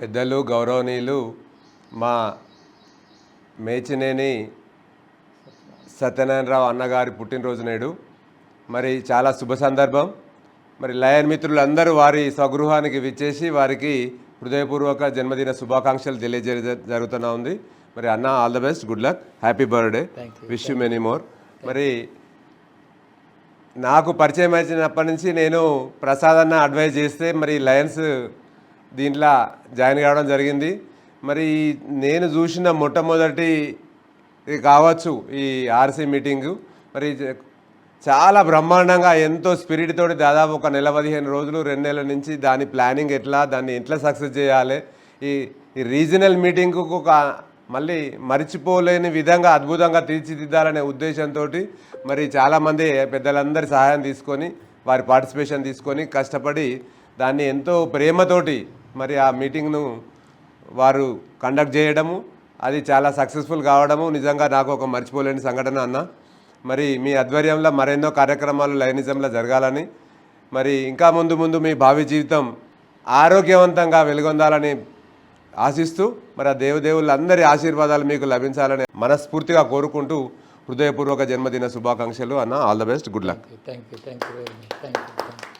పెద్దలు గౌరవనీయులు మా మేచినేని సత్యనారాయణరావు అన్నగారి పుట్టినరోజు నేడు. మరి చాలా శుభ సందర్భం. మరి లయన్ మిత్రులందరూ వారి స్వగృహానికి విచ్చేసి వారికి హృదయపూర్వక జన్మదిన శుభాకాంక్షలు తెలియజే జరుగుతున్నా ఉంది. మరి అన్న all the best good luck happy birthday. Wish you many more. మరి నాకు పరిచయం వచ్చినప్పటి నుంచి నేను ప్రసాద్ అన్న అడ్వైజ్ చేస్తే మరి లయన్స్ దీంట్లో జాయిన్ కావడం జరిగింది. మరి నేను చూసిన మొట్టమొదటి కావచ్చు ఈ ఆర్సీ మీటింగు. మరి చాలా బ్రహ్మాండంగా ఎంతో స్పిరిట్ తోటి దాదాపు ఒక నెల పదిహేను రోజులు రెండు నెలల నుంచి దాని ప్లానింగ్ ఎట్లా దాన్ని ఎట్లా సక్సెస్ చేయాలి? ఈ ఈ రీజనల్ మీటింగ్కు ఒక మళ్ళీ మర్చిపోలేని విధంగా అద్భుతంగా తీర్చిదిద్దాలనే ఉద్దేశంతో మరి చాలామంది పెద్దలందరి సహాయం తీసుకొని వారి పార్టిసిపేషన్ తీసుకొని కష్టపడి దాన్ని ఎంతో ప్రేమతోటి మరి ఆ మీటింగ్ను వారు కండక్ట్ చేయడము అది చాలా సక్సెస్ఫుల్ కావడము నిజంగా నాకు ఒక మర్చిపోలేని సంఘటన అన్న. మరి మీ ఆధ్వర్యంలో మరెన్నో కార్యక్రమాలు లైనిజంలో జరగాలని మరి ఇంకా ముందు ముందు మీ భావి జీవితం ఆరోగ్యవంతంగా వెలుగొందాలని ఆశిస్తూ మరి ఆ దేవదేవులందరి ఆశీర్వాదాలు మీకు లభించాలని మనస్ఫూర్తిగా కోరుకుంటూ హృదయపూర్వక జన్మదిన శుభాకాంక్షలు అన్న. All the best. Good luck. Thank you thank you very much thank you